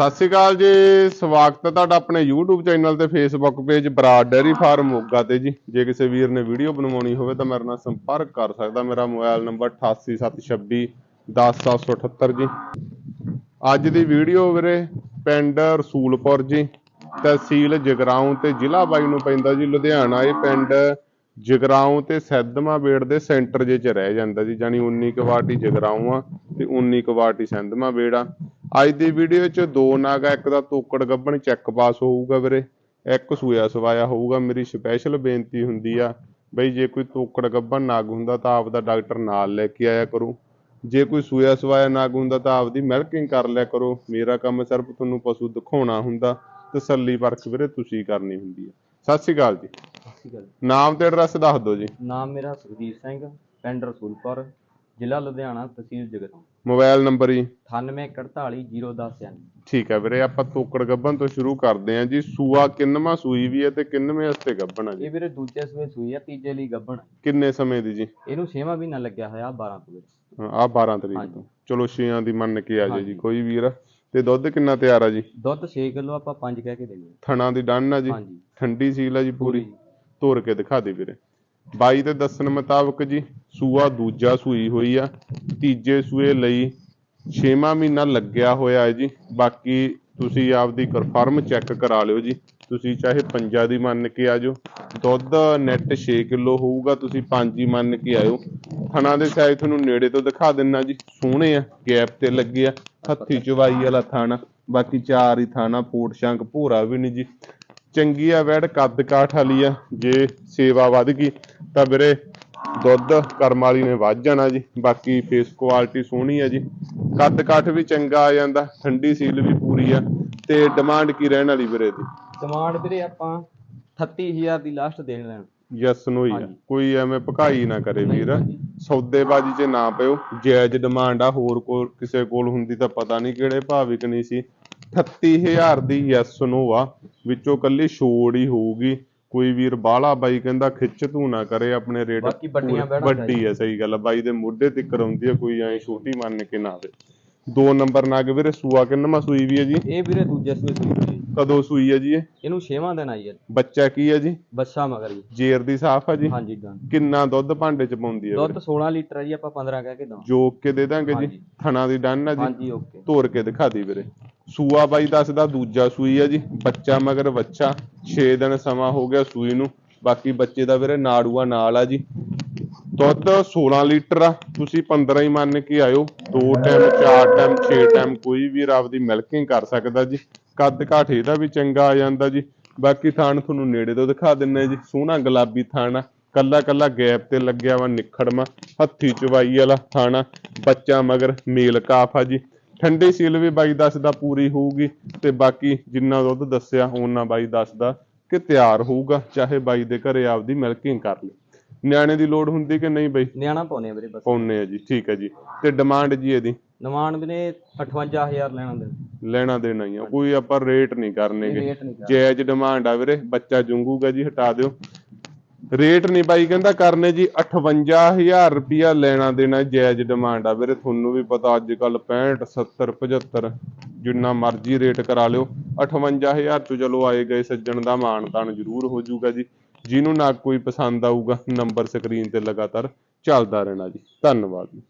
ਸਤਿ ਸ਼੍ਰੀ ਅਕਾਲ ਜੀ, ਸਵਾਗਤ ਹੈ ਤੁਹਾਡਾ ਆਪਣੇ YouTube ਚੈਨਲ ਤੇ Facebook page Brar dairy farm Moga ਤੇ ਜੀ। ਜੇ ਕਿਸੇ ਵੀਰ ਨੇ ਵੀਡੀਓ ਬਣਵਾਉਣੀ ਹੋਵੇ ਤਾਂ ਮੇਰੇ ਨਾਲ ਸੰਪਰਕ ਕਰ ਸਕਦਾ। ਮੇਰਾ ਮੋਬਾਈਲ ਨੰਬਰ 8876 10778 ਜੀ। ਅੱਜ ਦੀ ਵੀਡੀਓ ਵੀਰੇ ਪਿੰਡ ਰਸੂਲਪੁਰ ਜੀ, ਤਹਿਸੀਲ ਜਗਰਾਉਂ ਤੇ ਜ਼ਿਲ੍ਹਾ ਬਾਈ ਨੂੰ ਪੈਂਦਾ ਜੀ। ਲੁਧਿਆਣਾ, ਇਹ ਪਿੰਡ ਜਗਰਾਉਂ ਤੇ ਸੈਦਮਾ ਬੇੜ ਦੇ ਸੈਂਟਰ ਜੇ ਚ ਰਹਿ ਜਾਂਦਾ ਜੀ। ਜਾਨੀ 19 ਕਵਾਟੀ ਜਗਰਾਉਂ ਆ ਤੇ 19 ਕਵਾਟੀ ਸੈਦਮਾ ਬੇੜ ਆ। ਅੱਜ ਦੀ ਵੀਡੀਓ ਚ ਦੋ ਨਾਗ ਆ ਇੱਕ ਦਾ ਤੋਕੜ ਗੱਬਣ ਚੈੱਕ ਪਾਸ ਹੋਊਗਾ ਵੀਰੇ। ਇੱਕ ਸੂਆ ਸਵਾਇਆ ਹੋਊਗਾ ਮੇਰੀ ਸਪੈਸ਼ਲ ਬੇਨਤੀ ਹੁੰਦੀ ਆ ਬਈ ਜੇ ਕੋਈ ਤੋਕੜ ਗੱਬਣ ਨਾਗ ਹੁੰਦਾ ਤਾਂ ਆਪਦਾ ਡਾਕਟਰ ਨਾਲ ਲੈ ਕੇ ਆਇਆ ਕਰੋ। ਜੇ ਕੋਈ ਸੂਆ ਸਵਾਇਆ ਨਾਗ ਹੁੰਦਾ ਤਾਂ ਆਪਦੀ ਮਿਲਕਿੰਗ ਕਰ ਲਿਆ ਕਰੋ। ਮੇਰਾ ਕੰਮ ਸਿਰਫ ਤੁਹਾਨੂੰ ਪਸ਼ੂ ਦਿਖਾਉਣਾ ਹੁੰਦਾ ਤਸੱਲੀ ਪਰਖ ਵੀਰੇ ਤੁਸੀਂ ਕਰਨੀ ਹੁੰਦੀ ਹੈ ਸਤਿ ਸ਼੍ਰੀ ਅਕਾਲ ਜੀ। ਨਾਮ ਤੇ ਐਡਰੈਸ ਦੱਸ ਦਿਓ ਜੀ। ਨਾਮ ਮੇਰਾ ਸੁਖਦੀਪ ਸਿੰਘ ਪਿੰਡ ਰਸੂਲਪੁਰ। ਜ਼ਿਲ੍ਹਾ ਲੁਧਿਆਣਾ ਤਹਿਸੀਲ ਜਗਰਾਉਂ ਮੋਬਾਈਲ ਨੰਬਰ ਜੀ। 98414010 ਠੀਕ ਹੈ ਵੀਰੇ ਆਪਾਂ ਤੋਕੜ ਗੱਬਣ ਤੋਂ ਸ਼ੁਰੂ ਕਰਦੇ ਹਾਂ ਜੀ। ਸੂਆ ਕਿੰਨਵਾਂ ਸੂਈ ਵੀ ਹੈ ਤੇ ਕਿੰਨਵੇਂ ਹਸਤੇ ਗੱਬਣ ਆ ਜੀ? ਇਹ ਵੀਰੇ ਦੂਜੇ ਸਵੇ ਸੂਈ ਆ ਤੀਜੇ ਲਈ ਗੱਭਣ ਕਿੰਨੇ ਸਮੇਂ ਦੀ ਜੀ? ਇਹਨੂੰ 6ਵਾਂ ਮਹੀਨਾ ਲੱਗਿਆ ਹੋਇਆ 12 ਤੋਂ ਆ 12 ਤਰੀਕ ਹਾਂਜੀ। ਤੋਂ ਚਲੋ 6ਾਂ ਦੀ ਮੰਨ ਕੇ ਆ ਜਾਓ ਜੀ ਹਾਂਜੀ। ਕੋਈ ਵੀਰ। ਤੇ ਦੁੱਧ ਕਿੰਨਾ ਤਿਆਰ ਆ ਜੀ? ਦੁੱਧ 6 ਕਿਲੋ ਆਪਾਂ 5 ਕਹਿ ਕੇ ਦੇਣੀ ਥਣਾ ਦੀ ਡੰਨ ਆ ਜੀ? ਹਾਂਜੀ। ਠੰਡੀ ਸੀਲ ਆ ਜੀ ਪੂਰੀ? ਪੂਰੀ। ਤੋੜ ਕੇ ਦਿਖਾ ਦੇ ਵੀਰੇ। ਬਾਈ ਦੇ ਦੱਸਣ ਮੁਤਾਬਕ ਜੀ, ਸੂਆ ਦੂਜਾ ਸੂਈ ਹੋਈ ਆ, ਤੀਜੇ ਸੂਏ ਲਈ 6ਵਾਂ ਮਹੀਨਾ ਲੱਗਿਆ ਹੋਇਆ ਹੈ ਜੀ। ਬਾਕੀ ਤੁਸੀਂ ਆਪਦੀ ਕਨਫਰਮ ਚੈੱਕ ਕਰਾ ਲਿਓ ਜੀ। ਤੁਸੀਂ ਚਾਹੇ ਪੰਜਾ ਦੀ ਮੰਨ ਕੇ ਆਜੋ ਦੁੱਧ ਨੈਟ 6 ਕਿਲੋ ਹੋਊਗਾ, ਤੁਸੀਂ ਪੰਜ ਹੀ ਮੰਨ ਕੇ ਆਇਓ। ਥਣਾ ਦੇ ਸਾਈਜ਼ ਤੁਹਾਨੂੰ ਨੇੜੇ ਤੋਂ ਦਿਖਾ ਦਿੰਨਾ ਜੀ। ਸੋਹਣੇ ਆ ਗੈਪ ਤੇ ਲੱਗੇ ਆ। ਹੱਥੀ ਚਵਾਈ ਵਾਲਾ ਥਾਣਾ, ਬਾਕੀ ਚਾਰ ਹੀ ਥਾਣਾ ਪੋਟ ਸ਼ੰਕ ਭੂਰਾ ਵੀ ਨਹੀਂ ਜੀ। ਚੰਗੀ ਆ ਵੈੜ ਕੱਦ ਕਾਠ ਵਾਲੀ ਆ ਜੇ ਸੇਵਾ ਵੱਧ ਗਈ ਤਾਂ ਵੀਰੇ ਦੁੱਧ ਕਰਮ ਵਾਲੀ ਨੇ ਵੱਧ ਜਾਣਾ ਜੀ ਬਾਕੀ ਫੇਸ ਕੁਆਲਿਟੀ ਸੋਹਣੀ ਆ ਜੀ। ਕੱਦ ਕਾਠ ਵੀ ਚੰਗਾ ਆ ਜਾਂਦਾ ਠੰਡੀ ਸੀਲ ਵੀ ਪੂਰੀ ਆ ਤੇ ਡਿਮਾਂਡ ਕੀ ਰਹਿਣ ਵਾਲੀ ਵੀਰੇ ਦੀ ਡਿਮਾਂਡ ਵੀਰੇ ਆਪਾਂ 38000 ਦੀ ਲਾਸਟ ਦੇਣ ਲੈਣ। ਯੈਸ ਨੋ ਹੀ ਆ। ਕੋਈ ਐਵੇਂ ਭਕਾਈ ਨਾ ਕਰੇ ਵੀਰ। ਸੌਦੇਬਾਜ਼ੀ 'ਚ ਨਾ ਪਿਓ ਜਾਇਜ਼ ਡਿਮਾਂਡ ਆ ਹੋਰ ਕੋਲ ਕਿਸੇ ਕੋਲ ਹੁੰਦੀ ਤਾਂ ਪਤਾ ਨਹੀਂ ਕਿਹੜੇ ਭਾਅ ਵਿਕਣੀ ਸੀ। 38000 ਦੀ ਯੈਸ ਨੋ ਆ ਵਿੱਚੋਂ ਕੱਲੀ ਛੋੜ ਹੀ ਹੋਊਗੀ। ਕੋਈ ਵੀਰ ਬਾਹਲਾ ਬਾਈ ਕਹਿੰਦਾ ਖਿੱਚ ਤੂੰ ਨਾ ਕਰੇ ਆਪਣੇ ਰੇਟ। ਬਾਕੀ ਵੱਡੀਆਂ ਵੱਡੀ ਆ ਸਹੀ ਗੱਲ ਬਾਈ ਦੇ ਮੋਢੇ ਤੇ ਕਰਾਉਂਦੀ ਆ ਕੋਈ ਐ ਛੋਟੀ ਮੰਨ ਕੇ ਨਾ ਆਵੇ। ਦੋ ਨੰਬਰ ਨਗ ਵੀਰੇ ਸੂਆ ਕਿੰਨਵਾਂ ਸੂਈ ਵੀ ਹੈ ਜੀ? ਇਹ ਵੀਰੇ ਦੂਜੇ ਸਵੇ ਸੂਈ। ਕਦੋਂ ਸੂਈ ਹੈ ਜੀ ਇਹ? ਇਹਨੂੰ 6ਵਾਂ ਦਿਨ ਆਈ ਹੈ ਬੱਚਾ ਕੀ ਹੈ ਜੀ? ਬੱਸਾ ਮਗਰ ਜੀ। ਜੇਰ ਦੀ ਸਾਫ਼ ਆ ਜੀ? ਹਾਂਜੀ ਡਨ ਕਿੰਨਾ ਦੁੱਧ ਭਾਂਡੇ ਚ ਪਾਉਂਦੀ ਹੈ? ਦੁੱਧ 16 ਲੀਟਰ ਹੈ ਜੀ ਆਪਾਂ 15 ਕਹਿ ਕੇ ਦਵਾਂ। ਜੋਕ ਕੇ ਦੇ ਦਾਂਗੇ ਜੀ। ਥਣਾ ਦੀ ਡੰਨ ਆ ਜੀ। ਹਾਂਜੀ ਓਕੇ। ਤੋੜ ਕੇ ਦਿਖਾ ਦੀ ਵੀਰੇ। ਸੂਆ ਬਾਈ ਦੱਸਦਾ, ਦੂਜਾ ਸੂਈ ਆ ਜੀ, ਬੱਚਾ ਮਗਰ ਬੱਚਾ 6 ਦਿਨ ਸਮਾਂ ਹੋ ਗਿਆ ਸੂਈ ਨੂੰ, ਬਾਕੀ ਬੱਚੇ ਦਾ ਵੀਰੇ ਨਾੜੂਆ ਨਾਲ ਆ ਜੀ। ਦੁੱਧ 16 ਲੀਟਰ ਆ, ਤੁਸੀਂ 15 ਹੀ ਮੰਨ ਕੇ ਆਇਓ, ਦੋ ਟਾਈਮ ਚਾਰ ਟਾਈਮ 6 ਟਾਈਮ ਕੋਈ ਵੀ ਆਪਦੀ ਮਿਲਕਿੰਗ ਕਰ ਸਕਦਾ ਜੀ। ਕੱਦ ਕਾਠ ਇਹਦਾ ਵੀ ਚੰਗਾ ਆ ਜਾਂਦਾ ਜੀ। ਬਾਕੀ ਥਾਣ ਤੁਹਾਨੂੰ ਨੇੜੇ ਤੋਂ ਦਿਖਾ ਦਿੰਨੇ ਜੀ, ਸੋਹਣਾ ਗੁਲਾਬੀ ਥਾਣ ਆ। ਕੱਲਾ ਕੱਲਾ ਗੈਪ ਤੇ ਲੱਗਿਆ ਵਾ ਨਿਖੜਮਾ, ਹੱਥੀ ਚਵਾਈ ਵਾਲਾ ਥਾਣਾ ਬੱਚਾ ਮਗਰ ਮੇਲ ਕਾਫ ਆ ਜੀ। ਠੰਡੀ ਸੀਲ ਵੀ ਬਾਈ ਦੱਸਦਾ ਪੂਰੀ ਹੋਊਗੀ ਤੇ ਬਾਕੀ ਜਿੰਨਾ ਦੁੱਧ ਦੱਸਿਆ ਉਹਨਾਂ ਬਾਈ ਦੱਸਦਾ ਕਿ ਤਿਆਰ ਹੋਊਗਾ ਚਾਹੇ ਬਾਈ ਦੇ ਘਰੇ ਆਪਦੀ ਮਿਲਕਿੰਗ ਕਰ ਲੇ। ਨਿਆਣੇ ਦੀ ਲੋੜ ਹੁੰਦੀ ਕਿ ਨਹੀਂ ਬਾਈ? ਨਿਆਣਾ ਪਾਉਨੇ ਆ ਵੀਰੇ ਬਸ। ਪਾਉਨੇ ਆ ਜੀ ਠੀਕ ਹੈ ਜੀ। ਤੇ ਡਿਮਾਂਡ ਜੀ ਇਹਦੀ? ਡਿਮਾਂਡ ਵੀਰੇ 58000 ਲੈਣਾ ਦੇ ਲੈਣਾ ਦੇਣਾ ਹੀ ਆ ਕੋਈ ਆਪਾਂ ਰੇਟ ਨਹੀਂ ਕਰਨੇਗੇ। ਜਾਇਜ਼ ਡਿਮਾਂਡ ਆ ਵੀਰੇ ਬੱਚਾ ਜੁੰਗੂਗਾ ਜੀ ਹਟਾ ਦਿਓ। ਰੇਟ ਨਹੀਂ ਬਾਈ, ਕਹਿੰਦਾ ਕਰਨੇ ਜੀ 58000 ਰੁਪਿਆ ਲੈਣਾ ਦੇਣਾ ਜਾਇਜ਼ ਡਿਮਾਂਡ ਆ। ਵੀਰੇ ਤੁਹਾਨੂੰ ਵੀ ਪਤਾ ਅੱਜ ਕੱਲ 65 70 75 ਜਿੰਨਾ ਮਰਜ਼ੀ ਰੇਟ ਕਰਾ ਲਿਓ। 58000 ਤੋਂ ਚਲੋ ਆਏ ਗਏ ਸੱਜਣ ਦਾ ਮਾਣ ਤਾਣ ਜ਼ਰੂਰ ਹੋ ਜਾਊਗਾ ਜੀ। ਜਿਹਨੂੰ ਨਾ ਕੋਈ ਪਸੰਦ ਆਊਗਾ, ਨੰਬਰ ਸਕਰੀਨ ਤੇ ਲਗਾਤਾਰ ਚੱਲਦਾ ਰਹਿਣਾ ਜੀ। ਧੰਨਵਾਦ ਜੀ।